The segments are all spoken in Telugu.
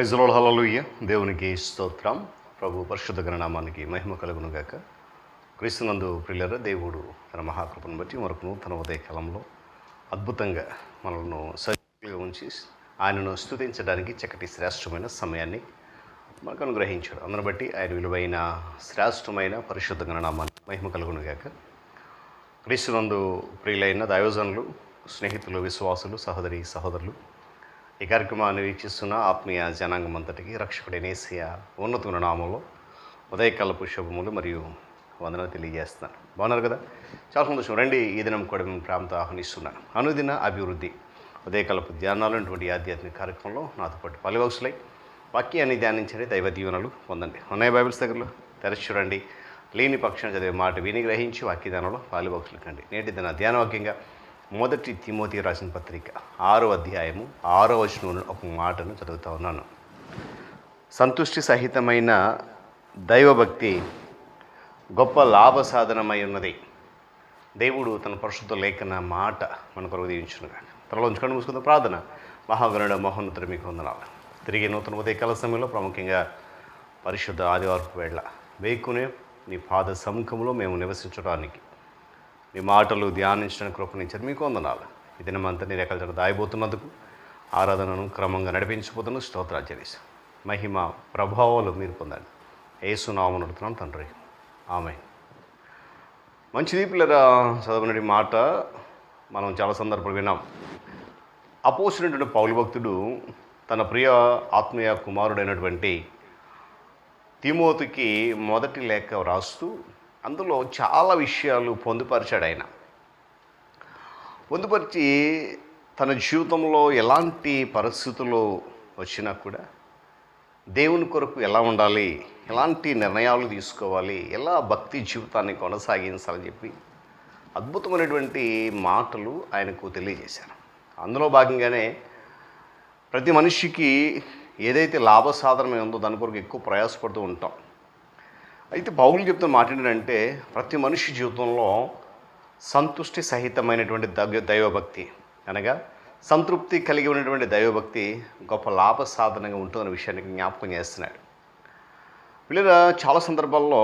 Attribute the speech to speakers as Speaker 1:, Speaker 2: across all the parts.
Speaker 1: ప్రైజ్లోడ్ హలలుయ్య దేవునికి స్తోత్రం. ప్రభు పరిశుద్ధ గణనామానికి మహిమ కలుగునుగాక. క్రీస్తునందు ప్రియులర దేవుడు తన మహాకృపను బట్టి మరొక నూతన ఉదయకాలంలో అద్భుతంగా మనల్ని సజీవంగా ఉంచి ఆయనను స్తుతించడానికి చక్కటి శ్రేష్టమైన సమయాన్ని మనకు అనుగ్రహించాడు. అందును బట్టి ఆయన విలువైన శ్రేష్టమైన పరిశుద్ధ గణనామాన్ని మహిమ కలుగునుగాక. క్రీస్తునందు ప్రియులైన దయోజనులు స్నేహితులు విశ్వాసులు సహోదరి సహోదరులు ఈ కార్యక్రమాన్ని వీక్షిస్తున్న ఆత్మీయ జనాంగం అంతటికి రక్షకుడైన ఏసియా ఉన్నతున్న నామంలో ఉదయకాలపు శుభములు మరియు వందన తెలియజేస్తున్నాను. బాగున్నారు కదా? చాలా సంతోషం. రండి ఈ దినం కూడా మేము ప్రాంతం ఆహ్వానిస్తున్నాను అనుదిన అభివృద్ధి ఉదయకాలపు ధ్యానాలు అటువంటి ఆధ్యాత్మిక కార్యక్రమంలో నాతో పాటు పలువక్షలై వాక్యాన్ని ధ్యానించండి దైవ దీవెనలు పొందండి. ఉన్నాయి బైబిల్స్ దగ్గరలో? తెరచి చూడండి. లేని పక్షాన్ని చదివే మాట విని గ్రహించి వాక్యదానంలో ధ్యానంలో కండి. నేటి దిన ధ్యాన వాక్యంగా మొదటి తిమోతి రాసిన పత్రిక ఆరో అధ్యాయము ఆరో వచనంలో ఒక మాటను చదువుతా ఉన్నాను. సంతుష్టి సహితమైన దైవభక్తి గొప్ప లాభ సాధనమై ఉన్నది. దేవుడు తన పరిశుద్ధ లేఖన మాట మన కొరకు దీవించునుగా. త్వరలో ఉంచుకొని మూసుకుందాం ప్రార్థన. మహాగణుడ మహోన్నతుడు మీకు వందనాలు. తిరిగి నూతన ఉదయకాల సమయంలో ప్రాముఖ్యంగా పరిశుద్ధ ఆదివారపు వేళ. వేకునే నీ పాద సముఖంలో మేము నివసించడానికి మీ మాటలు ధ్యానించడానికి కృపణించారు మీకు వందనాలు. ఈ దినమంతా నీ రెక్కల జర దాయిపోతున్నందుకు ఆరాధనను క్రమంగా నడిపించిపోతున్న స్తోత్రాచరిస్ మహిమ ప్రభావాలు మీరు పొందండి. ఏసునామం నడుతున్నాం తండ్రి. ఆమె మంచి దీపులరా చదవనటి మాట మనం చాలా సందర్భాలు విన్నాం. అపోసినటువంటి పౌలు భక్తుడు తన ప్రియ ఆత్మీయ కుమారుడైనటువంటి తిమోతికి మొదటి లేఖ రాస్తూ అందులో చాలా విషయాలు పొందుపరిచాడు ఆయన. పొందుపరిచి తన జీవితంలో ఎలాంటి పరిస్థితులు వచ్చినా కూడా దేవుని కొరకు ఎలా ఉండాలి ఎలాంటి నిర్ణయాలు తీసుకోవాలి ఎలా భక్తి జీవితాన్ని కొనసాగించాలని చెప్పి అద్భుతమైనటువంటి మాటలు ఆయనకు తెలియజేశారు. అందులో భాగంగానే ప్రతి మనిషికి ఏదైతే లాభసాధనమే ఉందో దాని కొరకు ఎక్కువ ప్రయాసపడుతూ ఉంటాం. అయితే పౌరులు చెప్తున్న మాట ఏంటంటే ప్రతి మనిషి జీవితంలో సంతుష్టి సహితమైనటువంటి దైవ దైవభక్తి అనగా సంతృప్తి కలిగి ఉన్నటువంటి దైవభక్తి గొప్ప లాభ సాధనంగా ఉంటుందన్న విషయానికి జ్ఞాపకం చేస్తున్నాడు. వీళ్ళ చాలా సందర్భాల్లో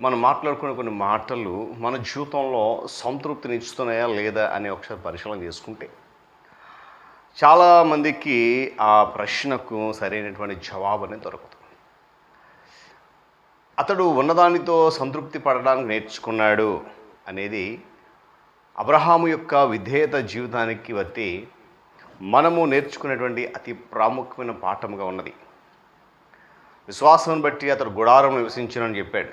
Speaker 1: మనం మాట్లాడుకునే కొన్ని మాటలు మన జీవితంలో సంతృప్తిని ఇస్తున్నాయా లేదా అని ఒకసారి పరిశీలన చేసుకుంటే చాలామందికి ఆ ప్రశ్నకు సరైనటువంటి జవాబు అనేది దొరకదు అతడు ఉన్నదానితో సంతృప్తి పడడానికి నేర్చుకున్నాడు అనేది అబ్రహాము యొక్క విధేయత జీవితానికి బట్టి మనము నేర్చుకునేటువంటి అతి ప్రాముఖ్యమైన పాఠముగా ఉన్నది. విశ్వాసం బట్టి అతడు గుడారం నివసించనని చెప్పాడు.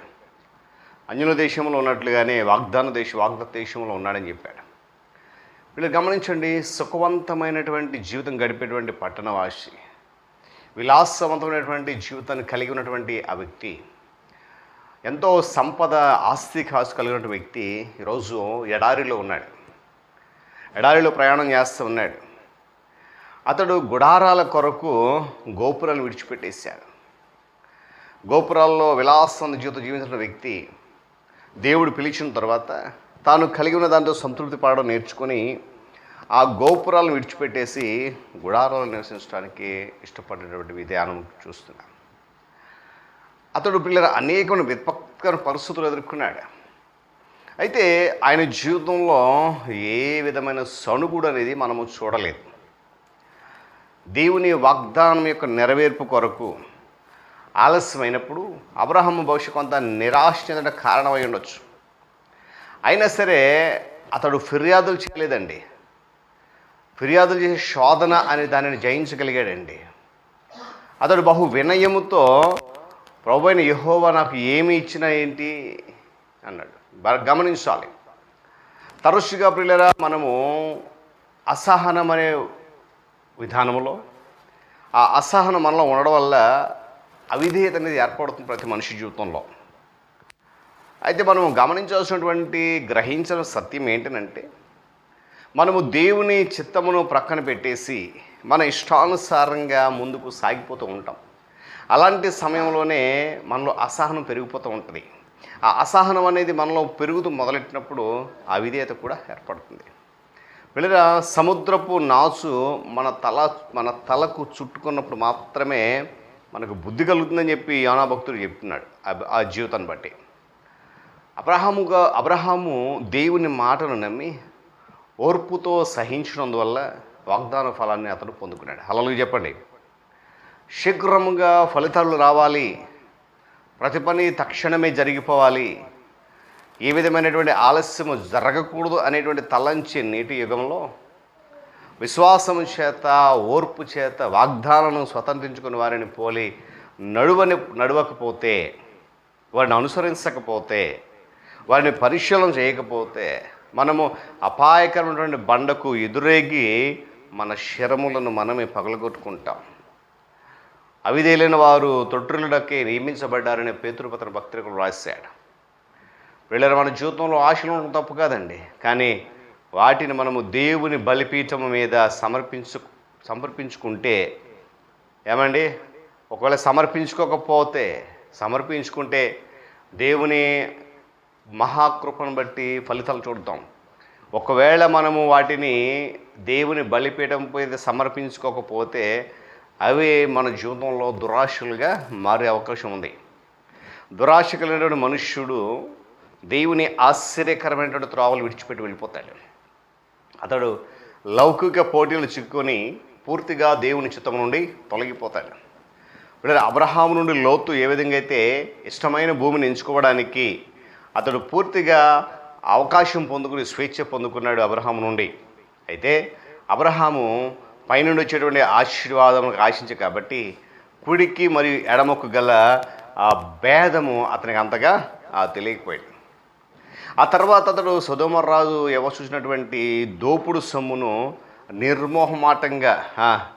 Speaker 1: అన్యుల దేశంలో ఉన్నట్లుగానే వాగ్దాన దేశ వాగ్దత్త దేశంలో ఉన్నాడని చెప్పాడు. వీళ్ళు గమనించండి సుఖవంతమైనటువంటి జీవితం గడిపేటువంటి పట్టణవాసి విలాసవంతమైనటువంటి జీవితాన్ని కలిగి ఉన్నటువంటి ఆ వ్యక్తి ఎంతో సంపద ఆస్తి కాసు కలిగిన వ్యక్తి ఈరోజు ఎడారిలో ఉన్నాడు. ఎడారిలో ప్రయాణం చేస్తూ ఉన్నాడు. అతడు గుడారాల కొరకు గోపురాలు విడిచిపెట్టేశాడు. గోపురాల్లో విలాసం జీవితం జీవించిన వ్యక్తి దేవుడు పిలిచిన తర్వాత తాను కలిగి ఉన్న దాంతో సంతృప్తి పడడం నేర్చుకొని ఆ గోపురాలను విడిచిపెట్టేసి గుడారాలను నివసించడానికి ఇష్టపడినటువంటి విధానం చూస్తున్నాను అతడు పిల్లల అనేకమైన విపత్కర పరిస్థితులు ఎదుర్కొన్నాడు. అయితే ఆయన జీవితంలో ఏ విధమైన సణుగుడు అనేది మనము చూడలేదు. దేవుని వాగ్దానం యొక్క నెరవేర్పు కొరకు ఆలస్యమైనప్పుడు అబ్రహం బహుశా కొంత నిరాశ చెందడం కారణమై ఉండొచ్చు. అయినా సరే అతడు ఫిర్యాదులు చేయలేదండి. ఫిర్యాదులు చేసే శోధన అనే దానిని జయించగలిగాడండి. అతడు బహు వినయముతో ప్రభు అయిన యహోవా నాకు ఏమి ఇచ్చినా ఏంటి అన్నాడు. బాగా గమనించాలి. తరచుగా ప్రియులరా మనము అసహనం అనే విధానంలో ఆ అసహనం మనలో ఉండడం వల్ల అవిధేయత అనేది ఏర్పడుతుంది ప్రతి మనిషి జీవితంలో. అయితే మనం గమనించాల్సినటువంటి గ్రహించిన సత్యం ఏంటంటే మనము దేవుని చిత్తమును ప్రక్కన పెట్టేసి మన ఇష్టానుసారంగా ముందుకు సాగిపోతూ ఉంటాం. అలాంటి సమయంలోనే మనలో అసహనం పెరిగిపోతూ ఉంటుంది. ఆ అసహనం అనేది మనలో పెరుగుతూ మొదలెట్టినప్పుడు ఆ విధేయత కూడా ఏర్పడుతుంది. వెళ్ళిన సముద్రపు నాచు మన తల మన తలకు చుట్టుకున్నప్పుడు మాత్రమే మనకు బుద్ధి కలుగుతుందని చెప్పి యోనా భక్తుడు చెప్తున్నాడు ఆ- ఆ జీవితాన్ని బట్టి. అబ్రహాముగా అబ్రహాము దేవుని మాటను నమ్మి ఓర్పుతో సహించినందువల్ల వాగ్దాన ఫలాన్ని అతను పొందుకున్నాడు. హలలు చెప్పండి. శీఘ్రముగా ఫలితాలు రావాలి. ప్రతి పని తక్షణమే జరిగిపోవాలి. ఏ విధమైనటువంటి ఆలస్యము జరగకూడదు అనేటువంటి తలంచి నేటి యుగంలో విశ్వాసము చేత ఓర్పు చేత వాగ్దానాలను స్వతంత్రించుకుని వారిని పోలి నడువని నడవకపోతే వారిని అనుసరించకపోతే వారిని పరిశీలన చేయకపోతే మనము అపాయకరమైనటువంటి బండకు ఎదురేగి మన శరములను మనమే పగలగొట్టుకుంటాం. అవిదేలైన వారు తొట్టులకే నియమించబడ్డారనే పేతృపత్ర భక్తులకు రాశాడు వీళ్ళ మన జీవితంలో ఆశలు ఉండడం తప్పు కాదండి. కానీ వాటిని మనము దేవుని బలిపీఠం మీద సమర్పించు సమర్పించుకుంటే ఏమండి? ఒకవేళ సమర్పించుకోకపోతే సమర్పించుకుంటే దేవుని మహాకృపను బట్టి ఫలితాలు చూడతాం. ఒకవేళ మనము వాటిని దేవుని బలిపీఠం మీద సమర్పించుకోకపోతే అవి మన జీవితంలో దురాశలుగా మారే అవకాశం ఉంది. దురాశ కలిగినటువంటి మనుష్యుడు దేవుని ఆశ్చర్యకరమైనటువంటి త్రోవలు విడిచిపెట్టి వెళ్ళిపోతాడు. అతడు లౌకిక పోటీలు చిక్కుకొని పూర్తిగా దేవుని చిత్తం నుండి తొలగిపోతాడు. ఇప్పుడు అబ్రహాము నుండి లోతు ఏ విధంగా అయితే ఇష్టమైన భూమిని ఎంచుకోవడానికి అతడు పూర్తిగా అవకాశం పొందుకుని స్వేచ్ఛ పొందుకున్నాడు అబ్రహాము నుండి. అయితే అబ్రహాము పైనుండి వచ్చేటువంటి ఆశీర్వాదములకు ఆశించి కాబట్టి కుడికి మరియు ఎడమకు గల ఆ భేదము అతనికి అంతగా తెలియకపోయింది. ఆ తర్వాత అతడు సుధోమరాజు ఎవరు చూసినటువంటి దోపుడు సొమ్మును నిర్మోహమాటంగా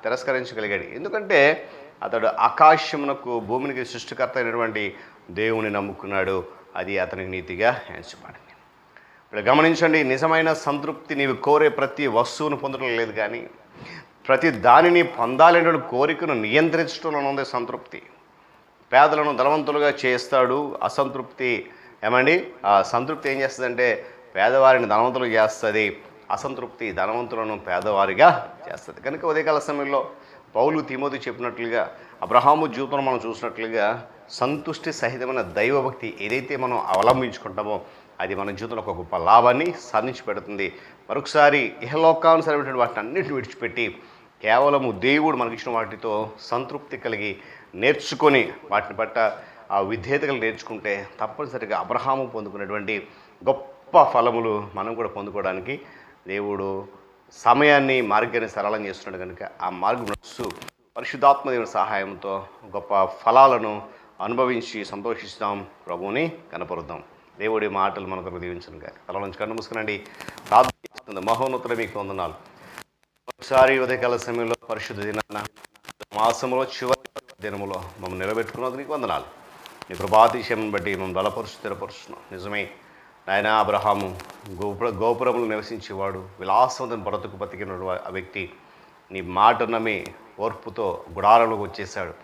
Speaker 1: తిరస్కరించగలిగాడు. ఎందుకంటే అతడు ఆకాశమునకు భూమికి సృష్టికర్త అయినటువంటి దేవుని నమ్ముకున్నాడు. అది అతనికి నీతిగా ఎంచబడింది. ఇప్పుడు గమనించండి నిజమైన సంతృప్తి నీవు కోరే ప్రతి వస్తువును పొందడం లేదు కానీ ప్రతి దానిని పొందాలనే కోరికను నియంత్రించడంలో ఉంది సంతృప్తి. పేదలను ధనవంతులుగా చేస్తాడు అసంతృప్తి. ఏమండి? ఆ సంతృప్తి ఏం చేస్తుందంటే పేదవారిని ధనవంతులు చేస్తుంది అసంతృప్తి ధనవంతులను పేదవారిగా చేస్తుంది. కనుక ఉదయకాల సమయంలో పౌలు తిమోతి చెప్పినట్లుగా అబ్రహాము జీవితంలో మనం చూసినట్లుగా సంతుష్టి సహితమైన దైవభక్తి ఏదైతే మనం అవలంబించుకుంటామో అది మన జీవితంలో ఒక గొప్ప లాభాన్ని సాధించి పెడుతుంది. మరొకసారి ఇహలోకానుసరమైనటువంటి వాటిని అన్నింటిని విడిచిపెట్టి కేవలము దేవుడు మనకిచ్చిన వాటితో సంతృప్తి కలిగి నేర్చుకొని వాటిని బట్ట ఆ విధేయతలు నేర్చుకుంటే తప్పనిసరిగా అబ్రహాము పొందుకున్నటువంటి గొప్ప ఫలములు మనం కూడా పొందుకోవడానికి దేవుడు సమయాన్ని మార్గాన్ని సరళం చేస్తున్నాడు కనుక ఆ మార్గం నడుస్తూ పరిశుద్ధాత్మ దేవుని సహాయంతో గొప్ప ఫలాలను అనుభవించి సంతోషిస్తాం. ప్రభువుని కనపరుద్దాం. దేవుడి మాటలు మనకు దీవించను కానీ తల నుంచి కన్ను మూసుకునండి. ప్రార్థన చేస్తుంది. మహోన్నతుల మీకు వందనాలు. ఒకసారి ఉదయకాల సమయంలో పరిశుద్ధ దినాన మాసంలో చివరి దినములో మమ్మల్ని నిలబెట్టుకున్నందుకు నీకు వందనాలు. నీ కృపాతిశయం బట్టి మమ్మల్ని బలపరుచు స్థిరపరుస్తున్నాం. నిజమే. నాయన అబ్రహాము గోపుర గోపురములు నివసించేవాడు విలాసవంతం బ్రతుకు బతికిన ఆ వ్యక్తి నీ మాట నమ్మి ఓర్పుతో గుడారంలోకి వచ్చేసాడు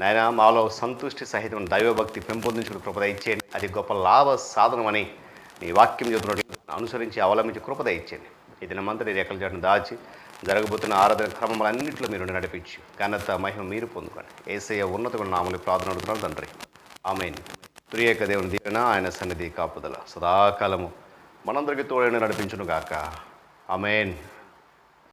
Speaker 1: నాయన మాలో సంతుష్టి సహితం దైవభక్తి పెంపొందించుకుని కృపద ఇచ్చేయండి. అది గొప్ప లాభ సాధనమని నీ వాక్యం చెబుతున్నట్టు అనుసరించి అవలంబించి కృపద ఇచ్చేయండి. ఈ దినమంతా నీ రెక్కల దాచి జరగబోతున్న ఆరాధన క్రమములన్నింటిలో మీరు నడిపించి ఘనత మహిమ మీరు పొందుకోండి. ఏసయ్య ఉన్నతమైన నామని ప్రార్థన అడుగుతున్నాను తండ్రి. ఆమెన్. ప్రియక దేవుని దీవెన ఆయన సన్నిధి కాపుదల సదాకాలము మనందరికీ తోడైన నడిపించును గాక ఆమెన్.